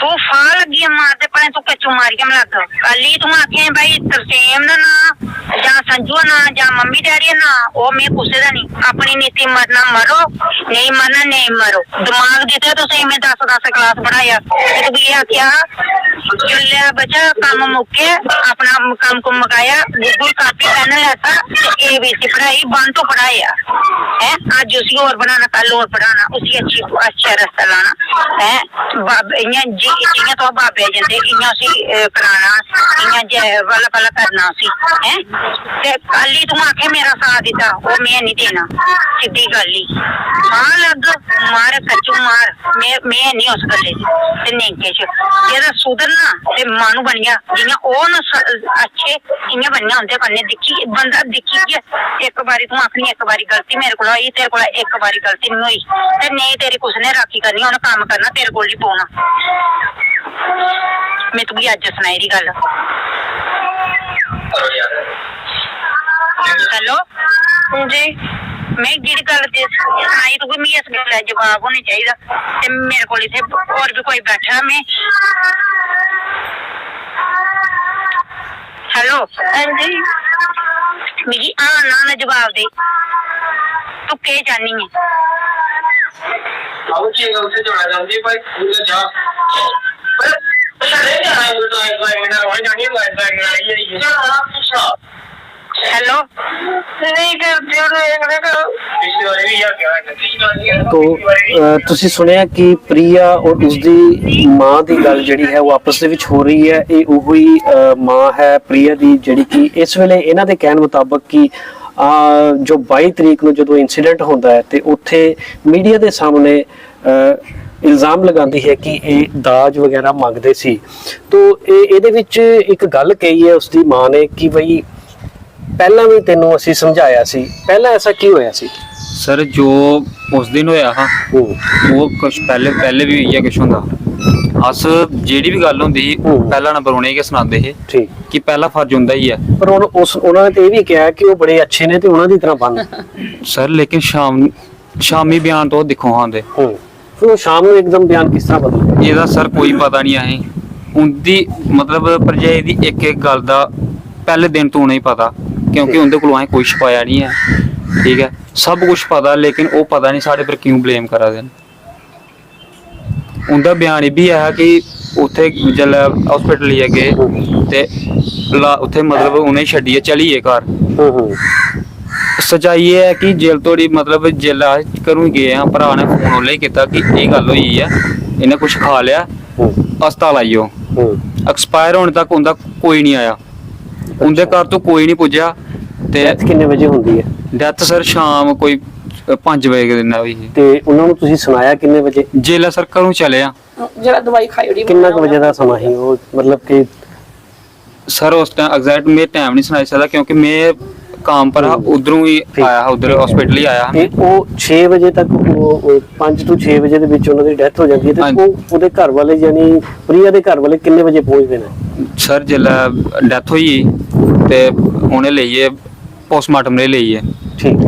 ਤੂੰ ਫਾ ਲੱਗੀ ਆ ਮਾਰਦੇ ਪਏ ਤੂੰ ਕੱਚੂ ਮਾਰ ਕੇ ਮਲਕ। ਕੱਲੀ ਤੂੰ ਆਖੇ ਭਾਈ ਤਰਸੇਮ ਦਾ ਨਾਂ ਜਾਂ ਸੰਜੂ ਦਾ ਨਾਂ ਜਾਂ ਮੰਮੀ ਡੈਡੀ ਦਾ ਨਾਂ ਉਹ ਮੈਂ ਪੁੱਛੇ ਦਾ ਨਹੀਂ। ਆਪਣੀ ਨੀਤੀ ਮਰਨਾ ਮਰੋ ਨਹੀਂ ਮਰਨਾ ਨਹੀਂ ਮਰੋ। ਦਿਮਾਗ ਦਿੱਤੇ ਤੁਸੀਂ ਮੈਂ 10 10 ਕਲਾਸ ਪੜਾਇਆ ਤੇ ਤੂੰ ਇਹ ਆਖਿਆ ਚੱਲਿਆ ਬੱਚਾ ਕੰਮ ਮੁੱਕਿਆ ਆਪਣਾ ਮ- ਕੰਮ ਕੁਮ ਮੁਕਾਇਆ ਗੂਗਲ ਕਾਪੀ ਪੈਨ ਲੈਤਾ ਤੇ ਏਬੀਸੀ ਪੜਾਈ ਬੰਦ ਤੋਂ ਪੜਾਇਆ ਹੈ ਅੱਜ ਉਸੇ ਹੋਰ ਬਣਾਣਾ ਕੱਲ ਹੋਰ ਪੜਾਣਾ ਉਸੇ ਅੱਛੀ ਅੱਛਾ ਰਸਤਾ ਲਾਣਾ ਹੈ ਬਾਬੇ ਇਆਂ ਜੀ ਜਿਹੀਆਂ ਤੋਂ ਬਾਬੇ ਜਾਂਦੇ ਇਆਂ ਸੀ ਕਰਾਣਾ ਇਆਂ ਜੇ ਵਾਲਾ ਵਾਲਾ ਕਰਨਾ ਸੀ ਹੈ ਤੇ ਕੱਲ ਹੀ ਤੂੰ ਆਖੇ ਮੇਰਾ ਸਾਥ ਦਿੱਤਾ ਉਹ ਮੈਂ ਨਹੀਂ ਦੇਣਾ ਸਿੱਧੀ ਗੱਲ ਹੀ ਹਾਂ ਲੱਗ ਮਾਰ ਕੱਚੂ ਮਾਰ ਮੈਂ ਮੈਂ ਨਹੀਂ ਉਸ ਗੱਲੇ ਦੀ ਤੇ ਨਹੀਂ ਕੇ ਚ ਜਿਹਦਾ ਸੁਧਰਨਾ ਤੇ ਮਾਨੂੰ ਬਣਿਆ, ਜਿਵੇਂ ਉਹ ਨਾ ਸ- ਅੱਛੇ ਇਆਂ ਬਣਿਆ ਹੁੰਦੇ ਬੰਨੇ ਦੇਖੀ, ਬੰਦਾ ਦੇਖੀ ਗਿਆ ਇੱਕ ਵਾਰੀ ਤੂੰ ਆਪਣੀ ਇੱਕ ਵਾਰੀ ਗਲਤੀ ਮੇਰੇ ਕੋਲ ਹੋਈ, ਤੇਰੇ ਕੋਲ ਇੱਕ ਵਾਰੀ ਗਲਤੀ ਨਹੀਂ ਹੋਈ। ਤੇ ਨਹੀਂ, ਤੇਰੀ ਕੁਛ ਨੇ ਰਾਖੀ ਕਰਨੀ, ਉਹਨੇ ਕੰਮ ਕਰਨਾ, ਤੇਰੇ ਕੋਲ ਹੀ ਪਾਉਣਾ। ਮੈਂ ਤੂੰ ਵੀ ਅੱਜ ਸੁਣਾਈ ਦੀ ਗੱਲ ਹੈਲੋ ਜੀ ਮੈਂ ਜਿਹੜੀ ਗੱਲ ਤੇ ਸੁਣਾਈ ਤੂੰ ਵੀ ਮੈਨੂੰ ਇਸ ਗੱਲ ਦਾ ਜਵਾਬ ਹੋਣਾ ਚਾਹੀਦਾ ਤੇ ਮੇਰੇ ਕੋਲ ਇੱਥੇ ਹੋਰ ਵੀ ਕੋਈ ਬੈਠਾ ਮੈਂ ਹੈਲੋ ਹਾਂਜੀ ਮੇਰੀ ਆ ਨਾ ਨਾ ਜਵਾਬ ਦੇ ਤੂੰ ਕੀ ਜਾਣੀ ਹੈ ਆਉ ਜੀ ਉਸੇ ਜਾਣਾ ਜਾਂਦੀ ਭਾਈ ਪੂਰੇ ਜਾ ਪਰ ਨਹੀਂ ਜਾਣਾ ਇਹ ਤਾਂ ਇੱਕ ਵਾਰ ਮੇਰਾ ਹੋਈ ਜਾਣੀ ਲਾਈਟ ਦਾ ਗਈ ਹੈ ਅੱਛਾ ਹੈਲੋ। ਨਹੀਂ ਕਰਦੇ ਉਹ ਪਿਛਲੀ ਵਾਰੀ ਵੀ ਇਹ ਕਿਹਾ ਕਿ ਪਿਛਲੀ ਵਾਰੀ ਇਹ ਤੋ ਅ, ਤੁਸੀਂ ਸੁਣਿਆ ਕਿ ਪ੍ਰਿਆ ਔਰ ਉਸਦੀ ਮਾਂ ਦੀ ਗੱਲ ਜਿਹੜੀ ਹੈ ਉਹ ਆਪਸ ਦੇ ਵਿੱਚ ਹੋ ਰਹੀ ਹੈ। ਇਹ ਉਹੀ ਹੀ ਅ, ਮਾਂ ਹੈ ਪ੍ਰਿਆ ਦੀ ਜਿਹੜੀ ਕਿ ਇਸ ਵੇਲੇ ਇਹਨਾਂ ਦੇ ਕਹਿਣ ਮੁਤਾਬਕ ਕਿ ਅ, ਜੋ 22 ਤਰੀਕ ਨੂੰ ਜਦੋਂ ਇਨਸੀਡੈਂਟ ਹੁੰਦਾ ਹੈ ਤੇ ਉੱਥੇ ਮੀਡੀਆ ਦੇ ਸਾਹਮਣੇ ਅ, ਇਲਜ਼ਾਮ ਲਗਾਉਂਦੀ ਹੈ ਕਿ ਇਹ ਦਾਜ ਵਗੈਰਾ ਮੰਗਦੇ ਸੀ। ਤੋ ਇਹ ਇਹਦੇ ਵਿੱਚ ਇੱਕ ਗੱਲ ਕਹੀ ਹੈ ਉਸਦੀ ਮਾਂ ਨੇ ਕਿ ਬਈ ਪਹਿਲਾਂ ਵੀ ਤੈਨੂੰ ਅਸੀਂ ਸਮਝਾਇਆ ਸੀ ਪਹਿਲਾਂ ਐਸਾ ਕੀ ਹੋਇਆ ਸੀ? ਸਰ ਜੋ ਉਸ ਦਿਨ ਹੋਇਆ ਹਾਂ ਉਹ ਕੁਝ ਪਹਿਲੇ ਪਹਿਲੇ ਵੀ ਹੋਈ ਹੈ ਕੁਝ ਹੁੰਦਾ। ਅਸ ਜਿਹੜੀ ਵੀ ਗੱਲ ਹੁੰਦੀ ਸੀ। ਪਹਿਲਾ ਨੰਬਰ ਉਹਨੇ ਕਿ ਸੁਣਾਉਂਦੇ ਸੀ ਠੀਕ। ਕਿ ਪਹਿਲਾ ਫਰਜ਼ ਹੁੰਦਾ ਹੀ ਹੈ ਪਰ ਹੁਣ ਉਸ ਉਹਨਾਂ ਨੇ ਤੇ ਇਹ ਵੀ ਕਿਹਾ ਕਿ ਉਹ ਬੜੇ ਅੱਛੇ ਨੇ ਤੇ ਉਹਨਾਂ ਦੀ ਤਰ੍ਹਾਂ ਬਣ ਸਰ ਲੇਕਿਨ ਸ਼ਾਮ ਸ਼ਾਮੀ ਬਿਆਨ ਤੋਂ ਦਿਖੋ ਆਂਦੇ ਹੂੰ। ਫਿਰ ਉਹ ਸ਼ਾਮ ਨੂੰ ਇੱਕਦਮ ਬਿਆਨ ਕਿਸ ਤਰ੍ਹਾਂ ਬਦਲ ਗਿਆ ਇਹਦਾ ਸਰ ਕੋਈ ਪਤਾ ਨਹੀਂ ਆਏ। ਉਹਦੀ ਮਤਲਬ ਪਰਜਾਈ ਦੀ ਇੱਕ ਇੱਕ ਗੱਲ ਦਾ ਪਹਿਲੇ ਦਿਨ ਤੋਂ ਨਹੀਂ ਪਤਾ। ਕਿਉਂਕਿ ਉਹਦੇ ਕੋਲੋਂ ਐ ਕੋਈ ਛਪਾਇਆ ਨਹੀਂ ਹੈ। ਠੀਕ ਹੈ। ਸਭ ਕੁਝ ਪਤਾ ਲੇਕਿਨ ਉਹ ਪਤਾ ਨਹੀਂ ਸਾਡੇ ਪਰ ਕਿਉਂ ਬਲੇਮ ਕਰਾ ਦੇਣ। ਉਹਦਾ ਬਿਆਨ ਇਹ ਵੀ ਆਇਆ ਕਿ ਉੱਥੇ ਜਲ ਹਸਪੀਟਲ ਹੀ ਗਏ ਤੇ ਲਾ- ਉੱਥੇ ਮਤਲਬ ਉਹਨੇ ਛੱਡੀ ਹੈ ਚਲੀਏ ਘਰ। ਹੂੰ ਹੂੰ। ਸਚਾਈ ਇਹ ਹੈ ਕਿ ਜੇਲ੍ਹ ਤੋੜੀ ਮਤਲਬ ਜੇਲਾ ਕਰੂੰ ਗਏ ਆ। ਭਰਾ ਨੇ ਫੋਨ ਉਹਲੇ ਕੀਤਾ ਕਿ ਇਹ ਗੱਲ ਹੋਈ ਆ ਇਹਨੇ ਕੁਝ ਖਾ ਲਿਆ। ਹੂੰ। ਹਸਪਤਾਲ ਆਈਓ। ਹੂੰ। ਐਕਸਪਾਇਰ ਹੋਣ ਤੱਕ ਉਹਦਾ ਕੋਈ ਨਹੀਂ ਆਇਆ। ਉਹਦੇ ਘਰ ਤੋਂ ਕੋਈ ਨਹੀਂ ਪੁੱਜਿਆ ਤੇ ਡੈਥ ਕਿੰਨੇ ਵਜੇ ਹੁੰਦੀ ਹੈ? ਡੈਥ ਸਰ ਸ਼ਾਮ ਕੋਈ 5 ਵਜੇ ਦੇ ਦਿਨ ਹੋਈ ਸੀ ਤੇ ਉਹਨਾਂ ਨੂੰ ਤੁਸੀਂ ਸੁਣਾਇਆ ਕਿੰਨੇ ਵਜੇ? ਜੇਲਾ ਸਰ ਘਰੋਂ ਚਲੇ ਆ। ਜਿਹੜਾ ਦਵਾਈ ਖਾਈ ਉਹਦੀ ਕਿੰਨਾ ਕੁ ਵਜੇ ਦਾ ਸਮਾਂ ਸੀ ਉਹ? ਮਤਲਬ ਕਿ ਸਰ ਉਸ ਟਾਈਮ ਐਗਜ਼ੈਕਟ ਮੈਂ ਟਾਈਮ ਨਹੀਂ ਸੁਣਾ ਸਕਦਾ ਕਿਉਂਕਿ ਮੈਂ ਕੰਮ ਪਰ ਉਧਰੋਂ ਹੀ। ਠੀਕ। ਆਇਆ ਉਧਰ ਹਸਪੀਟਲ ਹੀ ਆਇਆ ਇਹ ਉਹ 6 ਵਜੇ ਤੱਕ ਉਹ 5 ਤੋਂ 6 ਵਜੇ ਦੇ ਵਿੱਚ ਉਹਨਾਂ ਦੀ ਡੈਥ ਹੋ ਜਾਂਦੀ ਹੈ ਤੇ। ਉਹ ਉਹਦੇ ਘਰ ਵਾਲੇ ਯਾਨੀ ਪ੍ਰਿਆ ਦੇ ਘਰ ਵਾਲੇ ਕਿੰਨੇ ਵਜੇ ਪਹੁੰਚਦੇ ਨੇ? ਸਰ ਜੇਲਾ ਡੈਥ ਹੋਈ ਤੇ ਉਹਨੇ ਲਈਏ ਪੋਸਟਮਾਰਟਮ ਲਈ ਲਈਏ। ਠੀਕ।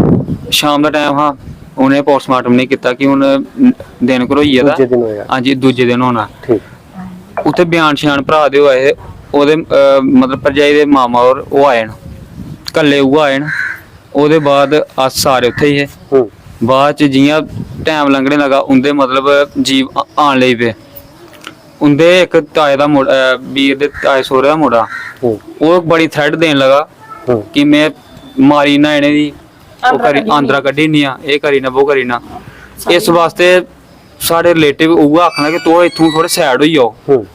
ਸ਼ਾਮ ਦਾ ਟਾਈਮ ਹਾਂ ਉਹਨੇ ਪੋਸਟਮਾਰਟਮ ਨਹੀਂ ਕੀਤਾ ਕਿ ਹੁਣ ਦਿਨ ਕਰੋਈ ਇਹਦਾ ਦੂਜੇ ਦਿਨ ਹੋਇਆ। ਹਾਂਜੀ ਦੂਜੇ ਦਿਨ ਹੋਣਾ। ਠੀਕ। ਉੱਥੇ ਬਿਆਨ ਸ਼ਿਆਨ ਭਰਾ ਦੇ ਹੋਏ ਉਹਦੇ ਅਹ, ਮਤਲਬ ਪਰਜਾਈ ਦੇ ਮਾਮਾ ਔਰ ਉਹ ਆਏ ਨੇ। ਕੱਲੇ ਉਹ ਆਏ ਨੇ ਉਹਦੇ ਬਾਅਦ ਅਸ ਸਾਰੇ ਉੱਥੇ ਹੀ ਹੈ। ਹੂੰ। ਬਾਅਦ ਚ ਜੀਆਂ ਟਾਈਮ ਲੰਘਣੇ ਲਗਾ ਉਹਦੇ ਮਤਲਬ ਜੀਵ ਆ- ਆਣ ਲਈ ਪਏ। ਉਹਦੇ ਇੱਕ ਤਾਏ ਦਾ ਮੁੰਡਾ ਅਹ, ਵੀਰ ਦੇ ਤਾਏ ਸੋਹਰੇ ਦਾ ਮੁੰਡਾ। ਹੂੰ। ਉਹ ਬੜੀ ਥ੍ਰੈਡ ਦੇਣ ਲਗਾ ਹੂੰ। ਕਿ ਮੈਂ ਮਾਰੀ ਨਾ ਇਹਨੇ ਦੀ ਉਹ ਆਂਦਰਾ ਕਰੀ। ਆਂਦਰਾ ਕੱਢੀ ਨਹੀਂ ਆ ਇਹ ਕਰੀ ਨਾ ਉਹ ਕਰੀ ਨਾ। ਇਸ ਵਾਸਤੇ ਸਾਡੇ ਰਿਲੇਟਿਵ ਉਹ ਆਖਣਾ ਕਿ ਤੂੰ ਇੱਥੋਂ ਥੋੜੇ ਸਾਈਡ ਹੋਈ ਜਾਓ। ਹੂੰ।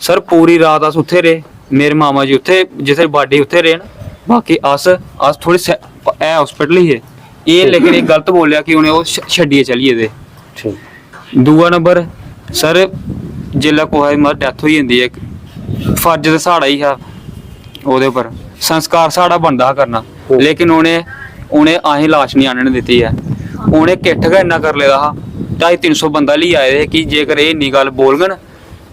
ਸਰ ਪੂਰੀ ਰਾਤ ਅਸ ਉੱਥੇ ਰਹੇ ਮੇਰੇ ਮਾਮਾ ਜੀ ਉੱਥੇ ਜਿੱਥੇ ਬਾਡੀ ਉੱਥੇ ਰਹੇ ਨਾ। ਬਾਕੀ ਅਸ ਅਸ ਥੋੜੀ ਐ ਹਸਪੀਟਲ ਹੀ ਹੈ। ਇਹ ਲੇਕਿਨ ਇਹ ਗਲਤ ਬੋਲਿਆ ਕਿ ਉਹਨੇ ਉਹ ਛੱਡੀਏ ਚਲੀਏ ਦੇ ਠੀਕ। ਦੂਆ ਨੰਬਰ ਸਰ ਜਿੱਲਾ ਕੋਹਾ ਮਰ ਡੈਥ ਹੋਈ ਜਾਂਦੀ ਹੈ ਫਰਜ਼ ਤੇ ਸਾੜਾ ਹੀ ਆ ਉਹਦੇ ਉੱਪਰ। ਸੰਸਕਾਰ ਸਾੜਾ ਬਣਦਾ ਕਰਨਾ। ਲੇਕਿਨ ਉਹਨੇ ਉਹਨੇ ਆਹੀ ਲਾਸ਼ ਨਹੀਂ ਆਣਨ ਦਿੱਤੀ ਹੈ ਉਹਨੇ ਕਿੱਠ ਗਾ ਇੰਨਾ ਕਰ ਲਿਆ ਹਾ 250 ਬੰਦਾ ਲਈ ਆਏ ਕਿ ਜੇਕਰ ਇਹ ਇੰਨੀ ਗੱਲ ਬੋਲਗਣ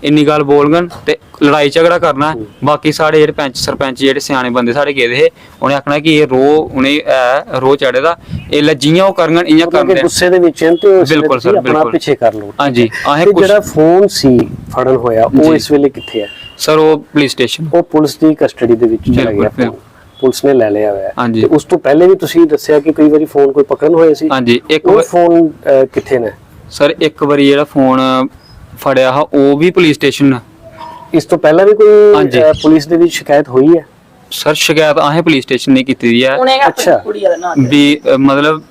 ਇੰਨੀ ਗੱਲ ਬੋਲਗਣ ਤੇ ਲੜਾਈ ਝਗੜਾ ਕਰਨਾ ਬਾਕੀ ਸਾਡੇ ਜਿਹੜੇ ਪੰਚ ਸਰਪੰਚ ਜਿਹੜੇ ਸਿਆਣੇ ਬੰਦੇ ਸਾਡੇ ਗਏ ਦੇ ਉਹਨੇ ਆਖਣਾ ਕਿ ਇਹ ਰੋ ਉਹਨੇ ਐ ਰੋ ਚੜੇ ਦਾ ਇਹ ਲੱਜੀਆਂ ਉਹ ਕਰਨਗਣ ਇਆਂ ਕਰਦੇ ਗੁੱਸੇ ਦੇ ਵਿੱਚ ਤੇ ਬਿਲਕੁਲ ਸਰ, ਆਪਣਾ। ਪਿੱਛੇ ਕਰ ਲਓ। ਹਾਂਜੀ ਆਹੇ ਜਿਹੜਾ ਫੋਨ ਸੀ ਫੜਨ ਹੋਇਆ ਉਹ। ਇਸ ਵੇਲੇ ਕਿੱਥੇ ਹੈ ਸਰ ਉਹ ਪੁਲਿਸ ਸਟੇਸ਼ਨ। ਉਹ ਪੁਲਿਸ ਦੀ ਕਸਟਡੀ ਦੇ ਵਿੱਚ ਚਲਾ ਗਿਆ। ਪੁਲਿਸ ਨੇ ਲੈ ਲਿਆ ਹੋਇਆ। ਹੈ। ਤੇ ਉਸ ਤੋਂ ਪਹਿਲੇ ਵੀ ਤੁਸੀਂ ਦੱਸਿਆ ਕਿ ਕਈ ਵਾਰੀ ਫੋਨ ਕੋਈ ਪਕੜਨ ਹੋਏ ਸੀ? ਹਾਂਜੀ ਇੱਕ ਫੋਨ ਕਿੱਥੇ ਨੇ? ਸਰ ਇੱਕ ਵਾਰੀ ਜਿਹੜਾ ਫੋਨ ਫੜਿਆ ਹਾ ਉਹ ਵੀ ਪੁਲਿਸ ਸਟੇਸ਼ਨ ਇਸ ਤੋਂ ਪਹਿਲਾਂ ਵੀ ਕੋਈ ਹਾਂਜੀ। ਅਹ, ਪੁਲਿਸ ਦੇ ਵਿੱਚ ਸ਼ਿਕਾਇਤ ਹੋਈ ਹੈ? ਸਰ ਸ਼ਿਕਾਇਤ ਆਹੇ ਪੁਲਿਸ ਸਟੇਸ਼ਨ ਨੇ ਕੀਤੀ ਦੀ ਹੈ। ਉਹਨੇ ਅੱਛਾ। ਆਪਣੀ ਕੁੜੀ ਦਾ ਨਾਂ ਵੀ ਅ, ਮਤਲਬ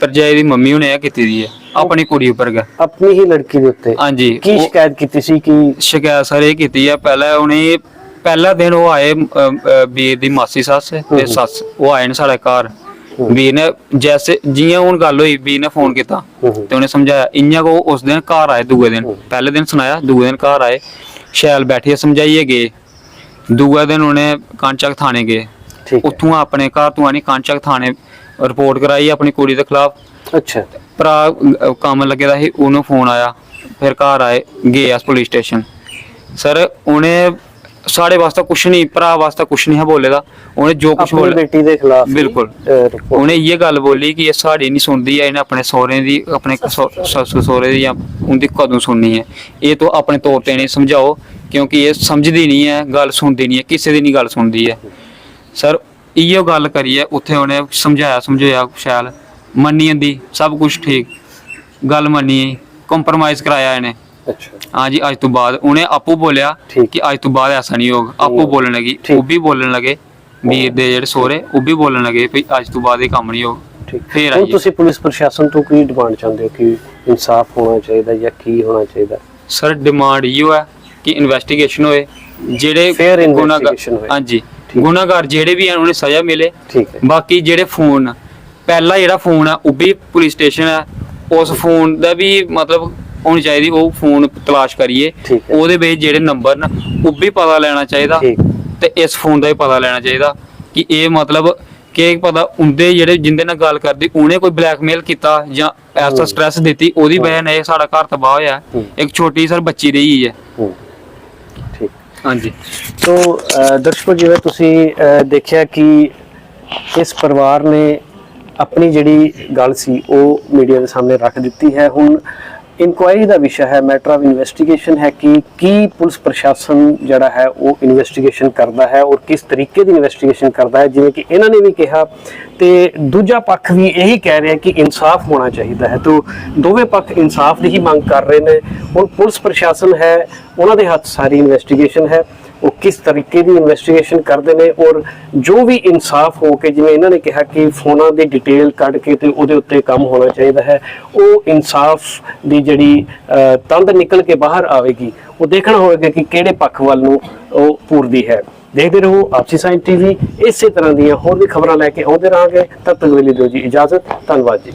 ਪਰਜਾਈ ਦੀ ਮੰਮੀ ਉਹਨੇ ਇਹ ਕੀਤੀ ਦੀ ਹੈ। ਆਪਣੀ ਕੁੜੀ ਉੱਪਰ ਗਾ। ਆਪਣੀ ਹੀ ਲੜਕੀ ਦੇ ਉੱਤੇ? ਹਾਂਜੀ। ਕੀ ਉਹ- ਸ਼ਿਕਾਇਤ ਕੀਤੀ ਸੀ ਕਿ ਸ਼ਿਕਾਇਤ ਸਰ ਇਹ ਕੀਤੀ ਹੈ ਪਹਿਲਾਂ ਉਹਨੇ ਪਹਿਲਾ ਦਿਨ ਉਹ ਆਏ ਅ, ਅ, ਵੀਰ ਦੀ ਮਾਸੀ ਸੱਸ ਤੇ ਸੱਸ ਉਹ ਆਏ ਨੇ ਸਾਡੇ ਘਰ। ਵੀਰ ਨੇ ਜੈਸੇ ਜਿਵੇਂ ਹੁਣ ਗੱਲ ਹੋਈ ਵੀਰ ਨੇ ਫੋਨ ਕੀਤਾ। ਤੇ ਉਹਨੇ ਸਮਝਾਇਆ ਇੰਨਾ ਕੋ ਉਸ ਦਿਨ ਘਰ ਆਏ ਦੂਏ ਦਿਨ। ਪਹਿਲੇ ਦਿਨ ਸੁਣਾਇਆ ਦੂਏ ਦਿਨ ਘਰ ਆਏ ਸ਼ੈਲ ਬੈਠੇ ਸਮਝਾਈਏ ਗਏ। ਦੂਏ ਦਿਨ ਉਹਨੇ ਕਾਂਚਕ ਥਾਣੇ ਗਏ। ਉੱਥੋਂ ਆਪਣੇ ਘਰ ਤੋਂ ਆਣੀ ਕਾਂਚਕ ਥਾਣੇ ਰਿਪੋਰਟ ਕਰਾਈ ਆਪਣੀ ਕੁੜੀ ਦੇ ਖਿਲਾਫ। ਅੱਛਾ। ਭਰਾ ਕੰਮ ਲੱਗੇ ਦਾ ਸੀ ਉਹਨੂੰ ਫੋਨ ਆਇਆ ਫਿਰ ਘਰ ਆਏ ਗਏ ਐਸ ਪੁਲਿਸ ਸਟੇਸ਼ਨ ਸਰ ਉਹਨੇ ਸਾਡੇ ਵਾਸਤੇ ਕੁਛ ਨਹੀਂ ਭਰਾ ਵਾਸਤੇ ਕੁਛ ਨਹੀਂ ਹੈ ਬੋਲੇ ਦਾ ਉਹਨੇ ਜੋ ਕੁਛ ਆਪਣੀ ਬੋਲਿਆ। ਬੇਟੀ ਦੇ ਖਿਲਾਫ ਹੀ, ਬਿਲਕੁਲ। ਅਹ, report- ਉਹਨੇ ਇਹ ਗੱਲ ਬੋਲੀ ਕਿ ਇਹ ਸਾਡੀ ਨਹੀਂ ਸੁਣਦੀ ਹੈ ਇਹਨੇ ਆਪਣੇ ਸਹੁਰੇ ਦੀ ਆਪਣੇ ਸਹੁ- ਸੱਸੂ ਸਹੁਰੇ ਦੀ ਜਾਂ ਉਹਦੀ ਕਦੋਂ ਸੁਣਨੀ ਹੈ। ਇਹ ਤੋਂ ਆਪਣੇ ਤੌਰ ਤੇ ਨਹੀਂ ਸਮਝਾਓ ਕਿਉਂਕਿ ਇਹ ਸਮਝਦੀ ਨਹੀਂ ਹੈ ਗੱਲ ਸੁਣਦੀ ਨਹੀਂ ਹੈ ਕਿਸੇ ਦੀ ਨਹੀਂ ਗੱਲ ਸੁਣਦੀ ਹੈ। ਸਰ ਇਹੋ ਗੱਲ ਕਰੀਏ ਉੱਥੇ ਉਹਨੇ ਸਮਝਾਇਆ ਸਮਝਾਇਆ ਸ਼ੈਲ ਮੰਨੀ ਜਾਂਦੀ ਸਭ ਕੁਝ ਠੀਕ। ਗੱਲ ਮੰਨੀ ਕੰਪਰਮਾਈਜ਼ ਕਰਾਇਆ ਇਹਨੇ। ਅੱਛਾ। ਹਾਂਜੀ ਅੱਜ ਤੋਂ ਬਾਅਦ ਉਹਨੇ ਆਪੂ ਬੋਲਿਆ। ਕਿ ਅੱਜ ਤੋਂ ਬਾਅਦ ਐਸਾ ਨਹੀਂ ਹੋਗਾ ਆਪੂ ਬੋਲਣ ਲੱਗੀ। ਉਹ ਵੀ ਬੋਲਣ ਲੱਗੇ ਵੀਰ ਦੇ ਜਿਹੜੇ ਸੋਹਰੇ ਉਹ ਵੀ ਬੋਲਣ ਲੱਗੇ ਵੀ ਅੱਜ ਤੋਂ ਬਾਅਦ ਇਹ ਕੰਮ ਨਹੀਂ ਹੋਗਾ ਠੀਕ। ਫੇਰ ਆਈਏ ਤੁਸੀਂ ਪੁਲਿਸ ਪ੍ਰਸ਼ਾਸਨ ਤੋਂ ਕੀ ਡਿਮਾਂਡ ਚਾਹੁੰਦੇ ਹੋ ਕਿ ਇਨਸਾਫ ਹੋਣਾ ਚਾਹੀਦਾ ਜਾਂ ਕੀ ਹੋਣਾ ਚਾਹੀਦਾ? ਸਰ ਡਿਮਾਂਡ ਇਹੋ ਹੈ ਕਿ ਇਨਵੈਸਟੀਗੇਸ਼ਨ ਹੋਏ ਜਿਹੜੇ ਗੁਨਾਹਗਾਰ-। ਹਾਂਜੀ। ਗੁਨਾਹਗਾਰ ਜਿਹੜੇ ਵੀ ਹਨ ਉਹਨੇ ਸਜ਼ਾ ਮਿਲੇ। ਬਾਕੀ ਜਿਹੜੇ ਫੋਨ ਪਹਿਲਾ ਜਿਹੜਾ ਫੋਨ ਆ ਉਹ ਵੀ ਪੁਲਿਸ ਸਟੇਸ਼ਨ ਹੈ ਉਸ ਫੋਨ ਦਾ ਵੀ ਮਤਲਬ ਹੋਣੀ ਚਾਹੀਦੀ ਉਹ ਫੋਨ ਤਲਾਸ਼ ਕਰੀਏ। ਠੀਕ ਹੈ। ਉਹਦੇ ਵਿੱਚ ਜਿਹੜੇ ਨੰਬਰ ਨੇ ਉਹ ਵੀ ਪਤਾ ਲੈਣਾ ਚਾਹੀਦਾ ਠੀਕ। ਤੇ ਇਸ ਫੋਨ ਦਾ ਵੀ ਪਤਾ ਲੈਣਾ ਚਾਹੀਦਾ ਕਿ ਇਹ ਮਤਲਬ ਕਿ ਪਤਾ ਹੁੰਦੇ ਜਿਹੜੇ ਜਿੰਦੇ ਨਾਲ ਗੱਲ ਕਰਦੀ ਉਹਨੇ ਕੋਈ ਬਲੈਕਮੇਲ ਕੀਤਾ ਜਾਂ ਐਸਾ ਸਟ੍ਰੈਸ ਦਿੱਤੀ ਉਹਦੀ ਵਜ੍ਹਾ ਨਾਲ ਇਹ ਸਾਡਾ ਘਰ ਤਬਾਹ ਹੋਇਆ। ਹੂੰ। ਇੱਕ ਛੋਟੀ ਸਰ ਬੱਚੀ ਰਹੀ ਹੈ। ਹੂੰ। ਠੀਕ। ਹਾਂਜੀ। ਅਹ, ਦਰਸ਼ਕੋ ਜਿਵੇਂ ਤੁਸੀਂ ਦੇਖਿਆ ਕਿ ਇਸ ਪਰਿਵਾਰ ਨੇ ਆਪਣੀ ਜਿਹੜੀ ਗੱਲ ਸੀ ਉਹ ਮੀਡੀਆ ਦੇ ਸਾਹਮਣੇ ਰੱਖ ਦਿੱਤੀ ਹੈ। ਹੁਣ ਇਨਕੁਆਇਰੀ ਦਾ ਵਿਸ਼ਾ ਹੈ ਮੈਟਰ ਆਫ ਇਨਵੈਸਟੀਗੇਸ਼ਨ ਹੈ ਕਿ ਕੀ ਪੁਲਿਸ ਪ੍ਰਸ਼ਾਸਨ ਜਿਹੜਾ ਹੈ ਉਹ ਇਨਵੈਸਟੀਗੇਸ਼ਨ ਕਰਦਾ ਹੈ ਔਰ ਕਿਸ ਤਰੀਕੇ ਦੀ ਇਨਵੈਸਟੀਗੇਸ਼ਨ ਕਰਦਾ ਹੈ, ਜਿਵੇਂ ਕਿ ਇਹਨਾਂ ਨੇ ਵੀ ਕਿਹਾ ਤੇ ਦੂਜਾ ਪੱਖ ਵੀ ਇਹੀ ਕਹਿ ਰਿਹਾ ਕਿ ਇਨਸਾਫ ਹੋਣਾ ਚਾਹੀਦਾ ਹੈ। ਤੋ ਦੋਵੇਂ ਪੱਖ ਇਨਸਾਫ ਦੀ ਹੀ ਮੰਗ ਕਰ ਰਹੇ ਨੇ। ਹੁਣ ਪੁਲਿਸ ਪ੍ਰਸ਼ਾਸਨ ਹੈ, ਉਹਨਾਂ ਦੇ ਹੱਥ ਸਾਰੀ ਇਨਵੈਸਟੀਗੇਸ਼ਨ ਹੈ। ਉਹ ਕਿਸ ਤਰੀਕੇ ਦੀ ਇਨਵੈਸਟੀਗੇਸ਼ਨ ਕਰਦੇ ਨੇ ਔਰ ਜੋ ਵੀ ਇਨਸਾਫ ਹੋ ਕੇ ਜਿਵੇਂ ਇਹਨਾਂ ਨੇ ਕਿਹਾ ਕਿ ਫੋਨਾਂ ਦੀ ਡਿਟੇਲ ਕੱਢ ਕੇ ਤੇ ਉਹਦੇ ਉੱਤੇ ਕੰਮ ਹੋਣਾ ਚਾਹੀਦਾ ਹੈ, ਉਹ ਇਨਸਾਫ ਦੀ ਜਿਹੜੀ ਤੰਦ ਨਿਕਲ ਕੇ ਬਾਹਰ ਆਵੇਗੀ, ਉਹ ਦੇਖਣਾ ਹੋਵੇਗਾ ਕਿ ਕਿਹੜੇ ਪੱਖ ਵੱਲ ਨੂੰ ਉਹ ਪੂਰਦੀ ਹੈ। ਦੇਖਦੇ ਰਹੋ ਆਪਸੀ ਸਾਇੰਸ ਟੀਵੀ, ਇਸੇ ਤਰ੍ਹਾਂ ਦੀਆਂ ਹੋਰ ਵੀ ਖਬਰਾਂ ਲੈ ਕੇ ਆਉਂਦੇ ਰਹਾਂਗੇ। ਤਦ ਤੱਕ ਵੇਲੇ ਦਿਓ ਜੀ ਇਜਾਜ਼ਤ, ਧੰਨਵਾਦ ਜੀ।